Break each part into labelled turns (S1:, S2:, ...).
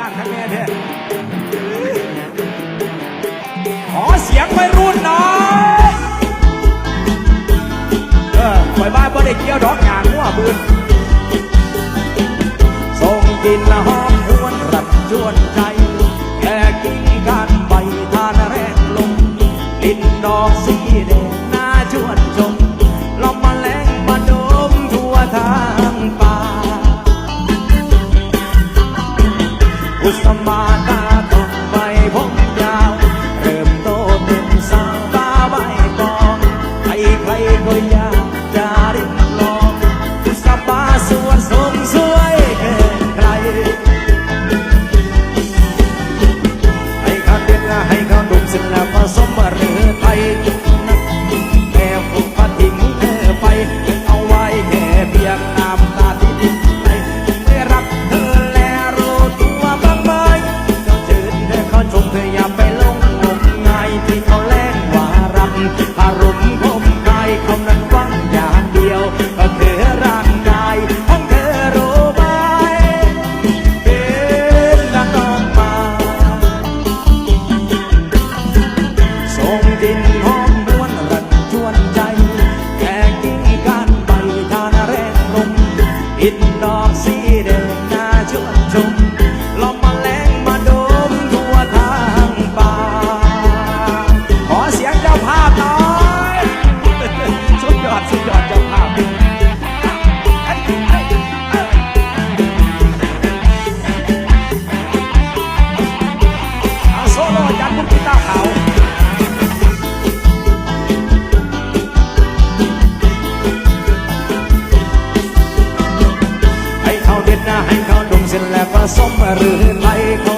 S1: ย่านทั้งแม่แท้ขอเสียงไปรุ่นน้อยเออคอยบ้านบ่ได้เกี่ยวดอกงางหัววบืนส่งกินละหอมหวนรับชวนใจแค่กินกันใบทานแรงลมลินดอกสีแดง 一碰 สมหรือไทย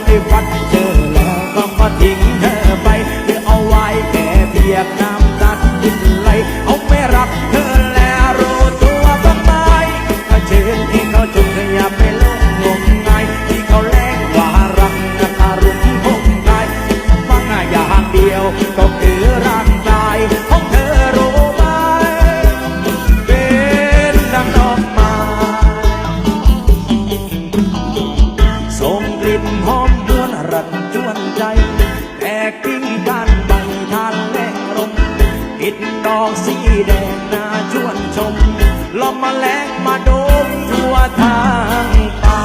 S1: ดดอกสีแดงน่าชวนชม ลองมาแลกมาโดมทั่วทางป่า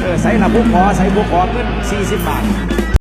S1: เออใส่ละผู้ขอใส่ผู้ขอเงิน40 บาท